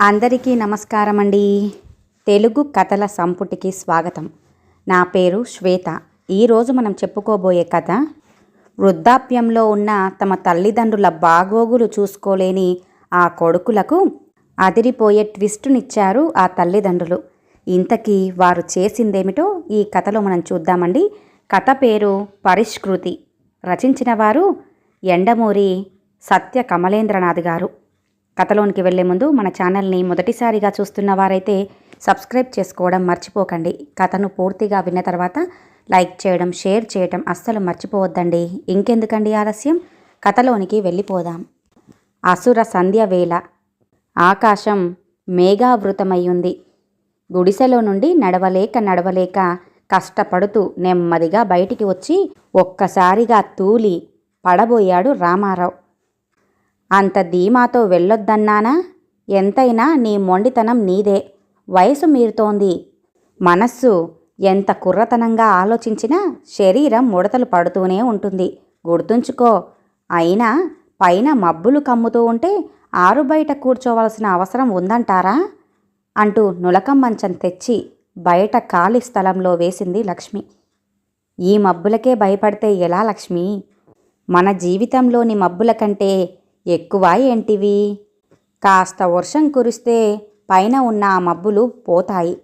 అందరికీ నమస్కారం అండి తెలుగు కథల సంపుటికి స్వాగతం. నా పేరు శ్వేత. ఈరోజు మనం చెప్పుకోబోయే కథ వృద్ధాప్యంలో ఉన్న తమ తల్లిదండ్రుల బాగోగులు చూసుకోలేని ఆ కొడుకులకు అదిరిపోయే ట్విస్టునిచ్చారు ఆ తల్లిదండ్రులు. ఇంతకీ వారు చేసిందేమిటో ఈ కథలో మనం చూద్దామండి. కథ పేరు పరిష్కృతి. రచించిన వారు ఎండమూరి సత్య కమలేంద్రనాథ్ గారు. కథలోనికి వెళ్ళే ముందు మన ఛానల్ని మొదటిసారిగా చూస్తున్న వారైతే సబ్స్క్రైబ్ చేసుకోవడం మర్చిపోకండి. కథను పూర్తిగా విన్న తర్వాత లైక్ చేయడం షేర్ చేయడం అస్సలు మర్చిపోవద్దండి. ఇంకెందుకండి ఆలస్యం? కథలోనికి వెళ్ళిపోదాం. అసుర సంధ్య వేళ. ఆకాశం మేఘావృతమయ్యుంది. గుడిసెలో నుండి నడవలేక నడవలేక కష్టపడుతూ నెమ్మదిగా బయటికి వచ్చి ఒక్కసారిగా తూలి పడబోయాడు రామారావు. అంత ధీమాతో వెళ్ళొద్దన్నానా? ఎంతైనా నీ మొండితనం నీదే. వయసు మీరుతోంది. మనస్సు ఎంత కుర్రతనంగా ఆలోచించినా శరీరం ముడతలు పడుతూనే ఉంటుంది. గుర్తుంచుకో అయినా పైన మబ్బులు కమ్ముతూ ఉంటే ఆరు బయట కూర్చోవలసిన అవసరం ఉందంటారా? అంటూ నులకం మంచం తెచ్చి బయట ఖాళీ స్థలంలో వేసింది లక్ష్మి. ఈ మబ్బులకే భయపడితే ఎలా లక్ష్మి? మన జీవితంలోని మబ్బుల కంటే ఎక్కువ ఏంటివి? కాస్త వర్షం కురిస్తే పైన ఉన్న ఆ మబ్బులు పోతాయి.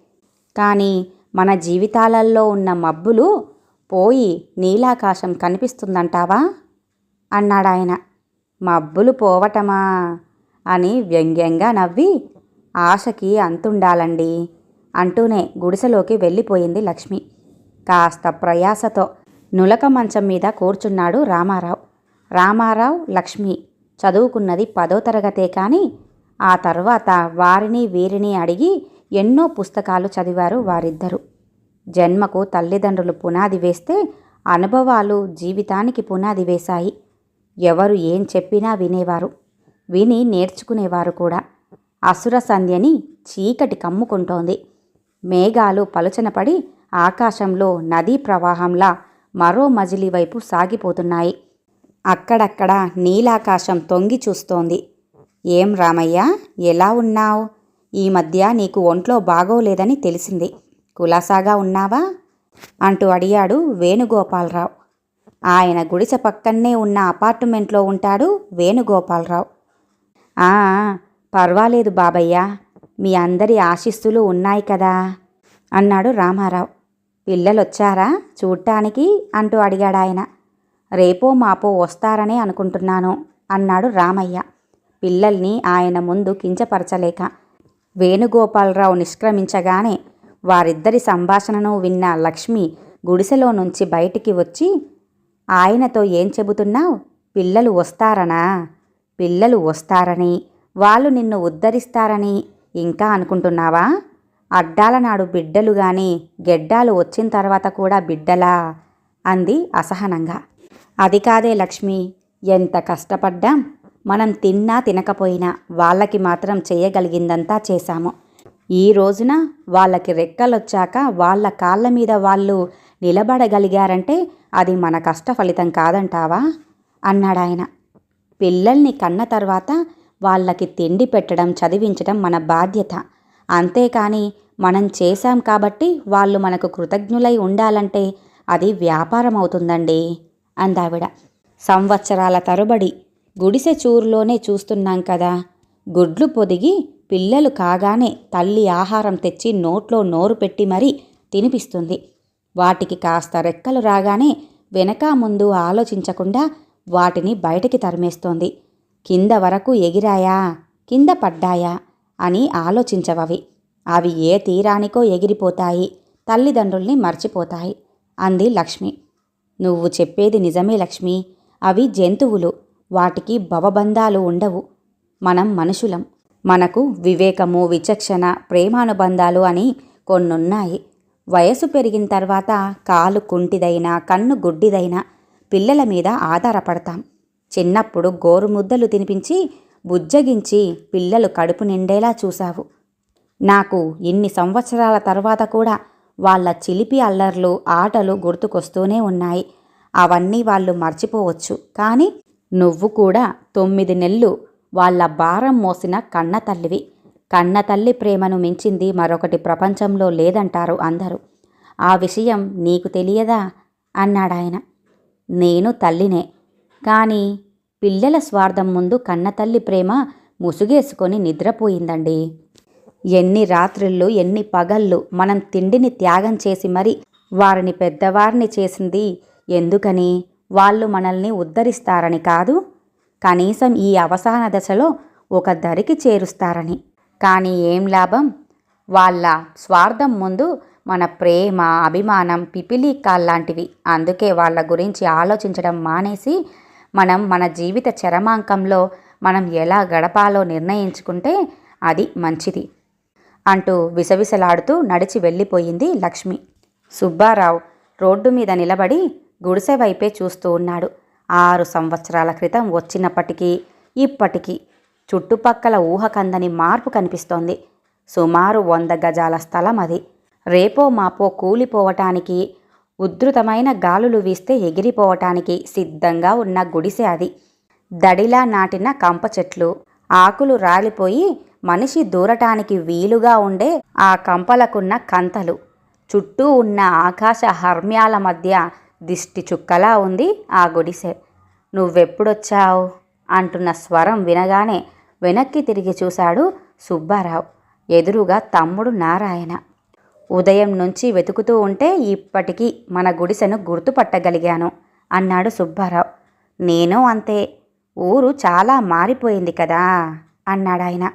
కానీ మన జీవితాలలో ఉన్న మబ్బులు పోయి నీలాకాశం కనిపిస్తుందంటావా? అన్నాడాయన. మబ్బులు పోవటమా? అని వ్యంగ్యంగా నవ్వి ఆశకి అంతుండాలండి అంటూనే గుడిసెలోకి వెళ్ళిపోయింది లక్ష్మి. కాస్త ప్రయాసతో నులక మంచం మీద కూర్చున్నాడు రామారావు. రామారావు లక్ష్మి. చదువుకున్నది పదో తరగతే కానీ ఆ తర్వాత వారిని వీరిని అడిగి ఎన్నో పుస్తకాలు చదివారు వారిద్దరూ. జన్మకు తల్లిదండ్రులు పునాది వేస్తే అనుభవాలు జీవితానికి పునాది వేశాయి. ఎవరు ఏం చెప్పినా వినేవారు. విని నేర్చుకునేవారు కూడా. అసుర సంధ్యని చీకటి కమ్ముకుంటోంది. మేఘాలు పలుచనపడి ఆకాశంలో నదీ ప్రవాహంలా మరో మజిలీ వైపు సాగిపోతున్నాయి. అక్కడక్కడ నీలాకాశం తొంగి చూస్తోంది. ఏం రామయ్య ఎలా ఉన్నావు? ఈ మధ్య నీకు ఒంట్లో బాగోలేదని తెలిసింది. కులాసాగా ఉన్నావా? అంటూ అడిగాడు వేణుగోపాలరావు. ఆయన గుడిసె పక్కనే ఉన్న అపార్ట్మెంట్లో ఉంటాడు వేణుగోపాలరావు. ఆ పర్వాలేదు బాబయ్య మీ అందరి ఆశిస్సులు ఉన్నాయి కదా అన్నాడు రామారావు. పిల్లలొచ్చారా చూడటానికి అంటూ అడిగాడాయన. రేపో మాపో వస్తారనే అనుకుంటున్నాను అన్నాడు రామయ్య. పిల్లల్ని ఆయన ముందు కించపరచలేక. వేణుగోపాలరావు నిష్క్రమించగానే వారిద్దరి సంభాషణను విన్న లక్ష్మి గుడిసెలో నుంచి బయటికి వచ్చి ఆయనతో ఏం చెబుతున్నావు? పిల్లలు వస్తారనా? పిల్లలు వస్తారని వాళ్ళు నిన్ను ఉద్ధరిస్తారని ఇంకా అనుకుంటున్నావా? అడ్డాల నాడు బిడ్డలు గాని గెడ్డాలు వచ్చిన తర్వాత కూడా బిడ్డలా? అంది అసహనంగా. అది కాదే లక్ష్మి ఎంత కష్టపడ్డాం. మనం తిన్నా తినకపోయినా వాళ్ళకి మాత్రం చేయగలిగిందంతా చేశాము. ఈ రోజున వాళ్ళకి రెక్కలొచ్చాక వాళ్ళ కాళ్ళ మీద వాళ్ళు నిలబడగలిగారంటే అది మన కష్ట ఫలితం కాదంటావా? అన్నాడాయన. పిల్లల్ని కన్న తర్వాత వాళ్ళకి తిండి పెట్టడం చదివించడం మన బాధ్యత. అంతేకాని మనం చేశాం కాబట్టి వాళ్ళు మనకు కృతజ్ఞులై ఉండాలంటే అది వ్యాపారం అవుతుందండి అందావిడ. సంవత్సరాల తరబడి గుడిసె చూరులోనే చూస్తున్నాం కదా. గుడ్లు పొదిగి పిల్లలు కాగానే తల్లి ఆహారం తెచ్చి నోట్లో నోరు పెట్టి మరీ తినిపిస్తుంది. వాటికి కాస్త రెక్కలు రాగానే వెనక ముందు ఆలోచించకుండా వాటిని బయటికి తరిమేస్తోంది. కింద వరకు ఎగిరాయా? కింద పడ్డాయా? అని ఆలోచించవవి. అవి ఏ తీరానికో ఎగిరిపోతాయి. తల్లిదండ్రుల్ని మర్చిపోతాయి. అంది లక్ష్మి. నువ్వు చెప్పేది నిజమే లక్ష్మి. అవి జంతువులు. వాటికి భవబంధాలు ఉండవు. మనం మనుషులం. మనకు వివేకము విచక్షణ ప్రేమానుబంధాలు అని కొన్నున్నాయి. వయసు పెరిగిన తర్వాత కాలు కుంటిదైనా కన్ను గుడ్డిదైనా పిల్లల మీద ఆధారపడతాం. చిన్నప్పుడు గోరుముద్దలు తినిపించి బుజ్జగించి పిల్లలు కడుపు నిండేలా చూశావు. నాకు ఇన్ని సంవత్సరాల తర్వాత కూడా వాళ్ళ చిలిపి అల్లర్లు ఆటలు గుర్తుకొస్తూనే ఉన్నాయి. అవన్నీ వాళ్ళు మర్చిపోవచ్చు. కానీ నువ్వు కూడా తొమ్మిది నెలలు వాళ్ళ భారం మోసిన కన్న తల్లివి కన్న తల్లి ప్రేమను మించింది మరొకటి ప్రపంచంలో లేదంటారు అందరూ. ఆ విషయం నీకు తెలియదా? అన్నాడాయన. నేను తల్లినే. కానీ పిల్లల స్వార్థం ముందు కన్నతల్లి ప్రేమ ముసుగేసుకొని నిద్రపోయిందండి. ఎన్ని రాత్రులు ఎన్ని పగళ్ళు మనం తిండిని త్యాగం చేసి మరి వారిని పెద్దవారిని చేసింది ఎందుకని? వాళ్ళు మనల్ని ఉద్ధరిస్తారని కాదు? కనీసం ఈ అవసాన దశలో ఒక దరికి చేరుస్తారని. కానీ ఏం లాభం? వాళ్ళ స్వార్థం ముందు మన ప్రేమ అభిమానం పిపిలీకాల్లాంటివి అందుకే వాళ్ళ గురించి ఆలోచించడం మానేసి మనం మన జీవిత చరమాంకంలో మనం ఎలా గడపాలో నిర్ణయించుకుంటే అది మంచిది. అంటూ విసవిసలాడుతూ నడిచి వెళ్ళిపోయింది లక్ష్మి. సుబ్బారావు రోడ్డు మీద నిలబడి గుడిసె వైపే చూస్తూ ఉన్నాడు. ఆరు సంవత్సరాల క్రితం వచ్చినప్పటికీ ఇప్పటికీ చుట్టుపక్కల ఊహకందని మార్పు కనిపిస్తోంది. సుమారు వంద గజాల స్థలం అది. రేపో మాపో కూలిపోవటానికి ఉద్ధృతమైన గాలులు వీస్తే ఎగిరిపోవటానికి సిద్ధంగా ఉన్న గుడిసె అది. దడిలా నాటిన కంప చెట్లు ఆకులు రాలిపోయి మనిషి దూరటానికి వీలుగా ఉండే ఆ కంపలకున్న కంతలు. చుట్టూ ఉన్న ఆకాశ హర్మ్యాల మధ్య దిష్టి చుక్కలా ఉంది ఆ గుడిసె. నువ్వెప్పుడొచ్చావు? అంటున్న స్వరం వినగానే వెనక్కి తిరిగి చూశాడు సుబ్బారావు ఎదురుగా తమ్ముడు నారాయణ. ఉదయం నుంచి వెతుకుతూ ఉంటే ఇప్పటికీ మన గుడిసెను గుర్తుపట్టగలిగాను అన్నాడు సుబ్బారావు. నేను అంతే ఊరు చాలా మారిపోయింది కదా అన్నాడాయన.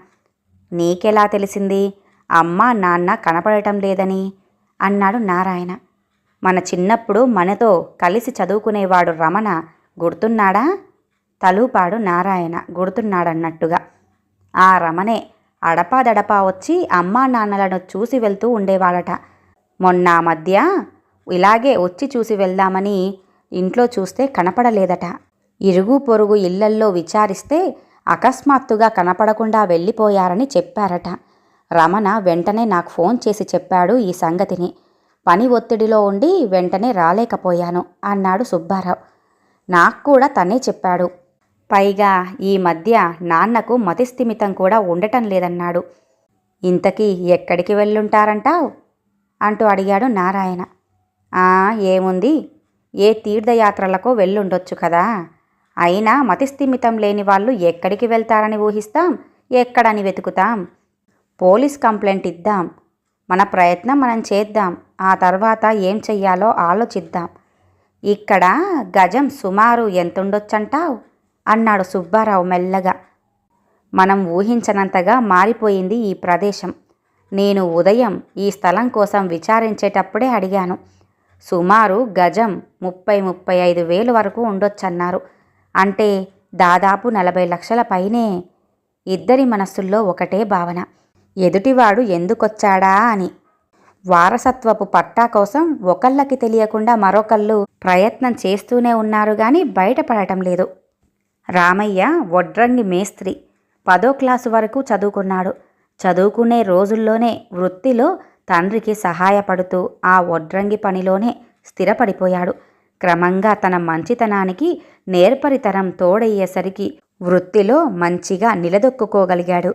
నీకెలా తెలిసింది? అమ్మ నాన్న కనపడటం లేదని అన్నాడు నారాయణ. మన చిన్నప్పుడు మనతో కలిసి చదువుకునేవాడు రమణ గుర్తున్నాడా? తలూపాడు నారాయణ గుర్తున్నాడన్నట్టుగా. ఆ రమణే అడపాదడపా వచ్చి అమ్మా నాన్నలను చూసి వెళ్తూ ఉండేవాడట. మొన్న మధ్య ఇలాగే వచ్చి చూసి వెళ్దామని ఇంట్లో చూస్తే కనపడలేదట. ఇరుగు పొరుగు ఇళ్ళల్లో విచారిస్తే అకస్మాత్తుగా కనపడకుండా వెళ్ళిపోయారని చెప్పారట. రమణ వెంటనే నాకు ఫోన్ చేసి చెప్పాడు ఈ సంగతిని. పని ఒత్తిడిలో ఉండి వెంటనే రాలేకపోయాను అన్నాడు సుబ్బారావు. నాకు కూడా తనే చెప్పాడు. పైగా ఈ మధ్య నాన్నకు మతిస్థిమితం కూడా ఉండటం లేదన్నాడు. ఇంతకీ ఎక్కడికి వెళ్ళుంటారంటావు? అంటూ అడిగాడు నారాయణ. ఆ ఏముంది? ఏ తీర్థయాత్రలకో వెళ్ళుండొచ్చు కదా? అయినా మతిస్థిమితం లేని వాళ్ళు ఎక్కడికి వెళ్తారని ఊహిస్తాం ఎక్కడని వెతుకుతాం. పోలీస్ కంప్లైంట్ ఇద్దాం. మన ప్రయత్నం మనం చేద్దాం. ఆ తర్వాత ఏం చెయ్యాలో ఆలోచిద్దాం. ఇక్కడ గజం సుమారు ఎంతుండొచ్చంటావు? అన్నాడు సుబ్బారావు మెల్లగా. మనం ఊహించనంతగా మారిపోయింది ఈ ప్రదేశం. నేను ఉదయం ఈ స్థలం కోసం విచారించేటప్పుడే అడిగాను. సుమారు గజం ముప్పై ముప్పై ఐదు వేలు వరకు ఉండొచ్చన్నారు. అంటే దాదాపు నలభై లక్షల పైనే ఇద్దరి మనస్సుల్లో ఒకటే భావన. ఎదుటివాడు ఎందుకొచ్చాడా అని. వారసత్వపు పట్టా కోసం ఒకళ్ళకి తెలియకుండా మరొకళ్ళు ప్రయత్నం చేస్తూనే ఉన్నారు కానీ బయటపడటం లేదు. రామయ్య వడ్రంగి మేస్త్రి. పదో క్లాసు వరకు చదువుకున్నాడు. చదువుకునే రోజుల్లోనే వృత్తిలో తండ్రికి సహాయపడుతూ ఆ వడ్రంగి పనిలోనే స్థిరపడిపోయాడు. క్రమంగా తన మంచితనానికి నేర్పరితరం తోడయ్యేసరికి వృత్తిలో మంచిగా నిలదొక్కుకోగలిగాడు.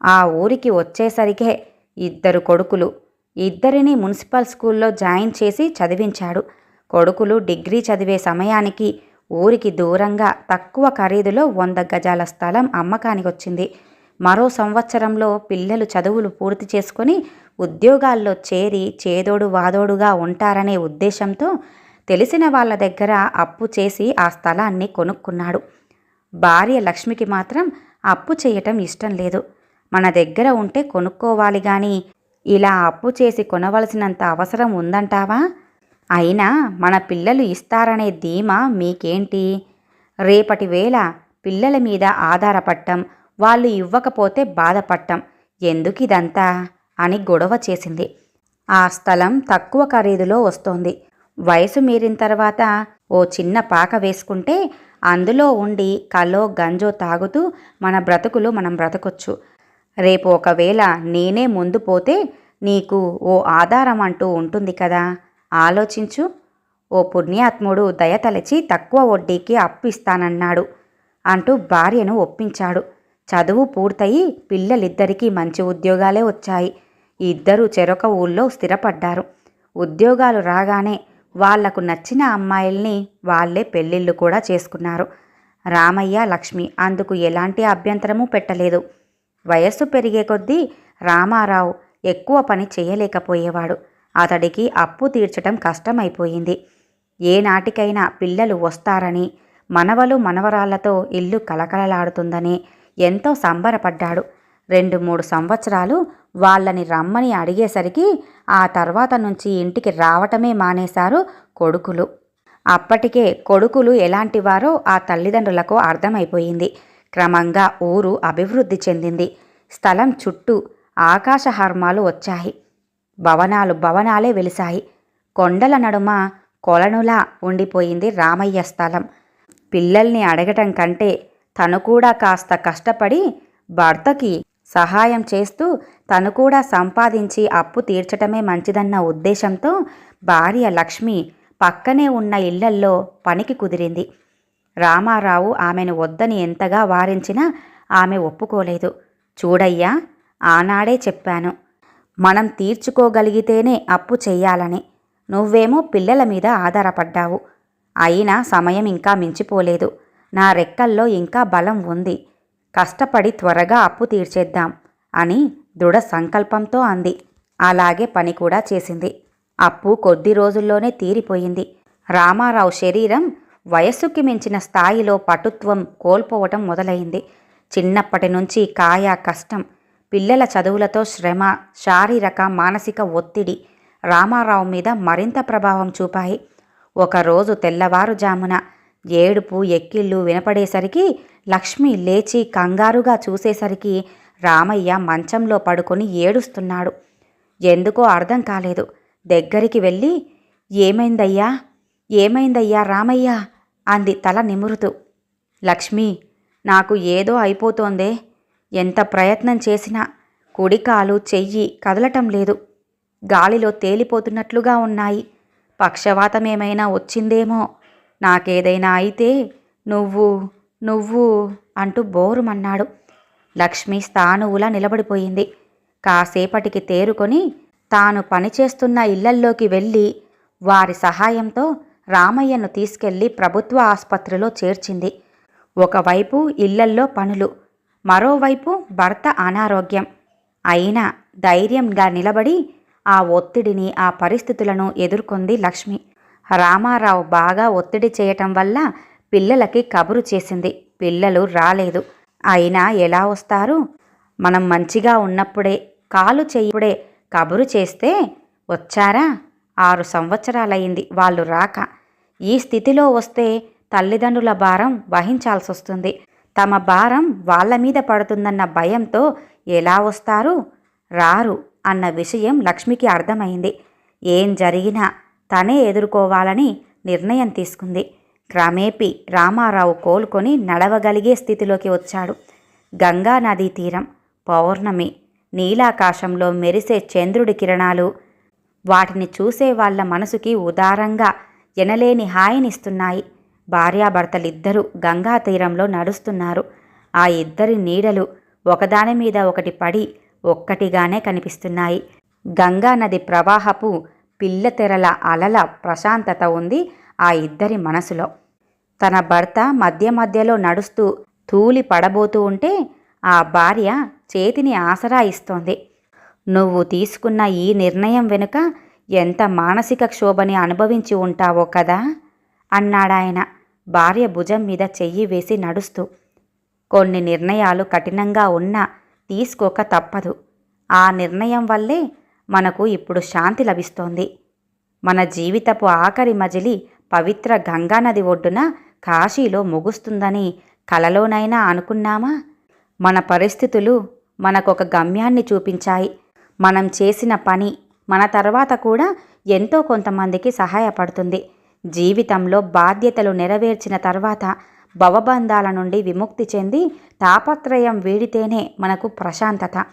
ఆ ఊరికి వచ్చేసరికే ఇద్దరు కొడుకులు. ఇద్దరిని మున్సిపల్ స్కూల్లో జాయిన్ చేసి చదివించాడు. కొడుకులు డిగ్రీ చదివే సమయానికి ఊరికి దూరంగా తక్కువ ఖరీదులో వంద గజాల స్థలం అమ్మకానికి వచ్చింది మరో సంవత్సరంలో పిల్లలు చదువులు పూర్తి చేసుకొని ఉద్యోగాల్లో చేరి చేదోడు వాదోడుగా ఉంటారనే ఉద్దేశంతో తెలిసిన వాళ్ళ దగ్గర అప్పు చేసి ఆ స్థలాన్ని కొనుక్కున్నాడు. భార్య లక్ష్మికి మాత్రం అప్పు చేయటం ఇష్టం లేదు. మన దగ్గర ఉంటే కొనుక్కోవాలి గాని ఇలా అప్పు చేసి కొనవలసినంత అవసరం ఉందంటావా? అయినా మన పిల్లలు ఇస్తారనే ధీమా మీకేంటి? రేపటి వేళ పిల్లల మీద ఆధారపడటం వాళ్ళు ఇవ్వకపోతే బాధపడటం ఎందుకిదంతా అని గొడవ చేసింది. ఆ స్థలం తక్కువ ఖరీదులో వస్తోంది. వయసు మీరిన తర్వాత ఓ చిన్న పాక వేసుకుంటే అందులో ఉండి కలో గంజో తాగుతూ మన బ్రతుకులు మనం బ్రతకొచ్చు. రేపు ఒకవేళ నేనే ముందు పోతే నీకు ఓ ఆధారం అంటూ ఉంటుంది కదా. ఆలోచించు. ఓ పుణ్యాత్ముడు దయతలచి తక్కువ వడ్డీకి అప్పు ఇస్తానన్నాడు అంటూ భార్యను ఒప్పించాడు. చదువు పూర్తయి పిల్లలిద్దరికీ మంచి ఉద్యోగాలే వచ్చాయి. ఇద్దరూ చెరొక ఊళ్ళో స్థిరపడ్డారు. ఉద్యోగాలు రాగానే వాళ్ళకు నచ్చిన అమ్మాయిల్ని వాళ్ళే పెళ్ళిళ్ళు కూడా చేసుకున్నారు. రామయ్య లక్ష్మి అందుకు ఎలాంటి అభ్యంతరమూ పెట్టలేదు. వయస్సు పెరిగే కొద్దీ రామారావు ఎక్కువ పని చేయలేకపోయేవాడు. అతడికి అప్పు తీర్చటం కష్టమైపోయింది. ఏనాటికైనా పిల్లలు వస్తారని మనవలు మనవరాళ్ళతో ఇల్లు కలకలలాడుతుందని ఎంతో సంబరపడ్డాడు. రెండు మూడు సంవత్సరాలు వాళ్ళని రమ్మని అడిగేసరికి ఆ తర్వాత నుంచి ఇంటికి రావటమే మానేశారు కొడుకులు. అప్పటికే కొడుకులు ఎలాంటివారో ఆ తల్లిదండ్రులకు అర్థమైపోయింది. క్రమంగా ఊరు అభివృద్ధి చెందింది. స్థలం చుట్టూ ఆకాశహర్మాలు వచ్చాయి. భవనాలు భవనాలే వెలిశాయి. కొండల నడుమ కొలనులా ఉండిపోయింది రామయ్య స్థలం. పిల్లల్ని అడగటం కంటే తను కూడా కాస్త కష్టపడి భర్తకి సహాయం చేస్తూ తను కూడా సంపాదించి అప్పు తీర్చటమే మంచిదన్న ఉద్దేశంతో భార్య లక్ష్మి పక్కనే ఉన్న ఇళ్ళల్లో పనికి కుదిరింది. రామారావు ఆమెను వద్దని ఎంతగా వారించినా ఆమె ఒప్పుకోలేదు. చూడయ్యా ఆనాడే చెప్పాను మనం తీర్చుకోగలిగితేనే అప్పు చెయ్యాలని. నువ్వేమో పిల్లల మీద ఆధారపడ్డావు. అయినా సమయం ఇంకా మించిపోలేదు. నా రెక్కల్లో ఇంకా బలం ఉంది. కష్టపడి త్వరగా అప్పు తీర్చేద్దాం అని దృఢ సంకల్పంతో అంది. అలాగే పని కూడా చేసింది. అప్పు కొద్ది రోజుల్లోనే తీరిపోయింది. రామారావు శరీరం వయస్సుకి మించిన స్థాయిలో పటుత్వం కోల్పోవటం మొదలైంది. చిన్నప్పటి నుంచి కాయ కష్టం పిల్లల చదువులతో శ్రమ శారీరక మానసిక ఒత్తిడి రామారావు మీద మరింత ప్రభావం చూపాయి. ఒకరోజు తెల్లవారుజామున ఏడుపు ఎక్కిళ్ళు వినపడేసరికి లక్ష్మి లేచి కంగారుగా చూసేసరికి రామయ్య మంచంలో పడుకొని ఏడుస్తున్నాడు. ఎందుకో అర్థం కాలేదు. దగ్గరికి వెళ్ళి ఏమైందయ్యా? ఏమైందయ్యా రామయ్య? అంది తల నిమురుతూ. లక్ష్మి నాకు ఏదో అయిపోతోందే. ఎంత ప్రయత్నం చేసినా కుడికాలు చెయ్యి కదలటం లేదు. గాలిలో తేలిపోతున్నట్లుగా ఉన్నాయి. పక్షవాతమేమైనా వచ్చిందేమో. నాకేదైనా అయితే నువ్వు నువ్వు అంటూ బోరుమన్నాడు. లక్ష్మి స్థానువులా నిలబడిపోయింది. కాసేపటికి తేరుకొని తాను పనిచేస్తున్న ఇళ్ళల్లోకి వెళ్ళి వారి సహాయంతో రామయ్యను తీసుకెళ్ళి ప్రభుత్వ ఆసుపత్రిలో చేర్చింది. ఒకవైపు ఇళ్ళల్లో పనులు మరోవైపు భర్త అనారోగ్యం. అయినా ధైర్యంగా నిలబడి ఆ ఒత్తిడిని ఆ పరిస్థితులను ఎదుర్కొంది లక్ష్మి. రామారావు బాగా ఒత్తిడి చేయటం వల్ల పిల్లలకి కబురు చేసింది. పిల్లలు రాలేదు. అయినా ఎలా వస్తారు? మనం మంచిగా ఉన్నప్పుడే కాలు చేయుడే కబురు చేస్తే వచ్చారా? ఆరు సంవత్సరాలయ్యింది వాళ్ళు రాక. ఈ స్థితిలో వస్తే తల్లిదండ్రుల భారం వహించాల్సొస్తుంది. తమ భారం వాళ్ళ మీద పడుతుందన్న భయంతో ఎలా వస్తారు? రారు అన్న విషయం లక్ష్మికి అర్థమైంది. ఏం జరిగినా తనే ఎదుర్కోవాలని నిర్ణయం తీసుకుంది. క్రమేపీ రామారావు కోలుకొని నడవగలిగే స్థితిలోకి వచ్చాడు. గంగా నదీ తీరం పౌర్ణమి నీలాకాశంలో మెరిసే చంద్రుడి కిరణాలు వాటిని చూసే వాళ్ళ మనసుకి ఉదారంగా ఎనలేని హాయినిస్తున్నాయి. భార్యాభర్తలిద్దరూ గంగా తీరంలో నడుస్తున్నారు. ఆ ఇద్దరి నీడలు ఒకదాని మీద ఒకటి పడి ఒక్కటిగానే కనిపిస్తున్నాయి. గంగా నది ప్రవాహపు పిల్లతెరల అలల ప్రశాంతత ఉంది ఆ ఇద్దరి మనసులో. తన భర్త మధ్య మధ్యలో నడుస్తూ తూలి పడబోతూ ఉంటే ఆ భార్య చేతిని ఆసరా ఇస్తోంది. నువ్వు తీసుకున్న ఈ నిర్ణయం వెనుక ఎంత మానసిక క్షోభని అనుభవించి ఉంటావో కదా? అన్నాడాయన భార్య భుజం మీద చెయ్యి వేసి నడుస్తూ. కొన్ని నిర్ణయాలు కఠినంగా ఉన్నా తీసుకోక తప్పదు. ఆ నిర్ణయం వల్లే మనకు ఇప్పుడు శాంతి లభిస్తోంది. మన జీవితపు ఆఖరి మజిలి పవిత్ర గంగానది ఒడ్డున కాశీలో ముగుస్తుందని కలలోనైనా అనుకున్నామా? మన పరిస్థితులు మనకొక గమ్యాన్ని చూపించాయి. మనం చేసిన పని మన తర్వాత కూడా ఎంతో కొంతమందికి సహాయపడుతుంది. జీవితంలో బాధ్యతలు నెరవేర్చిన తర్వాత భవబంధాల నుండి విముక్తి చెంది తాపత్రయం వీడితేనే మనకు ప్రశాంతత.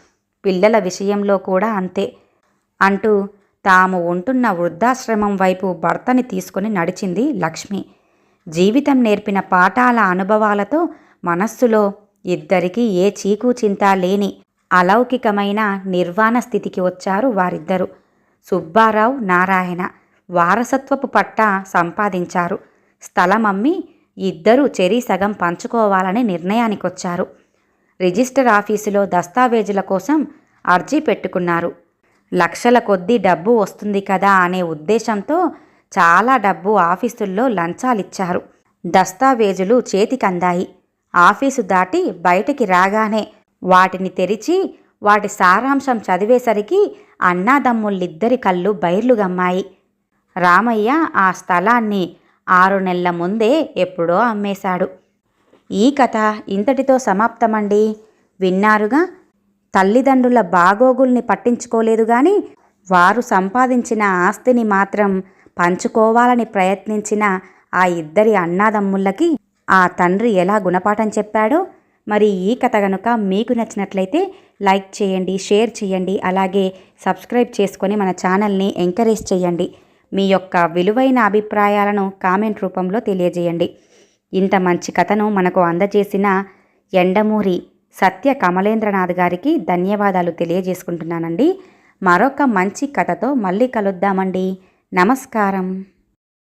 పిల్లల విషయంలో కూడా అంతే. అంటూ తాము ఉంటున్న వృద్ధాశ్రమం వైపు భర్తని తీసుకుని నడిచింది లక్ష్మి. జీవితం నేర్పిన పాఠాల అనుభవాలతో మనస్సులో ఇద్దరికీ ఏ చీకు చింత లేని అలౌకికమైన నిర్వాణ స్థితికి వచ్చారు వారిద్దరు. సుబ్బారావు నారాయణ వారసత్వపు పట్ట సంపాదించారు. స్థలం అమ్మి ఇద్దరూ చెరీ సగం పంచుకోవాలని నిర్ణయానికొచ్చారు. రిజిస్టర్ ఆఫీసులో దస్తావేజుల కోసం అర్జీ పెట్టుకున్నారు. లక్షల కొద్దీ డబ్బు వస్తుంది కదా అనే ఉద్దేశంతో చాలా డబ్బు ఆఫీసుల్లో లంచాలిచ్చారు. దస్తావేజులు చేతికందాయి. ఆఫీసు దాటి బయటికి రాగానే వాటిని తెరిచి వాటి సారాంశం చదివేసరికి అన్నాదమ్ముళ్ళిద్దరి కళ్ళు బైర్లు గమ్మాయి. రామయ్య ఆ స్థలాన్ని ఆరు నెలల ముందే ఎప్పుడో అమ్మేశాడు. ఈ కథ ఇంతటితో సమాప్తమండి. విన్నారుగా తల్లిదండ్రుల బాగోగుల్ని పట్టించుకోలేదు గాని వారు సంపాదించిన ఆస్తిని మాత్రం పంచుకోవాలని ప్రయత్నించిన ఆ ఇద్దరి అన్నాదమ్ముళ్ళకి ఆ తండ్రి ఎలా గుణపాఠం చెప్పాడో మరి ఈ కథ గనుక మీకు నచ్చినట్లయితే లైక్ చేయండి షేర్ చేయండి అలాగే సబ్స్క్రైబ్ చేసుకొని మన ఛానల్ని ఎంకరేజ్ చేయండి. మీ యొక్క విలువైన అభిప్రాయాలను కామెంట్ రూపంలో తెలియజేయండి. ఇంత మంచి కథను మనకు అందజేసిన ఎండమూరి సత్య కమలేంద్రనాథ్ గారికి ధన్యవాదాలు తెలియజేసుకుంటున్నానండి. మరొక మంచి కథతో మళ్ళీ కలుద్దామండి. నమస్కారం.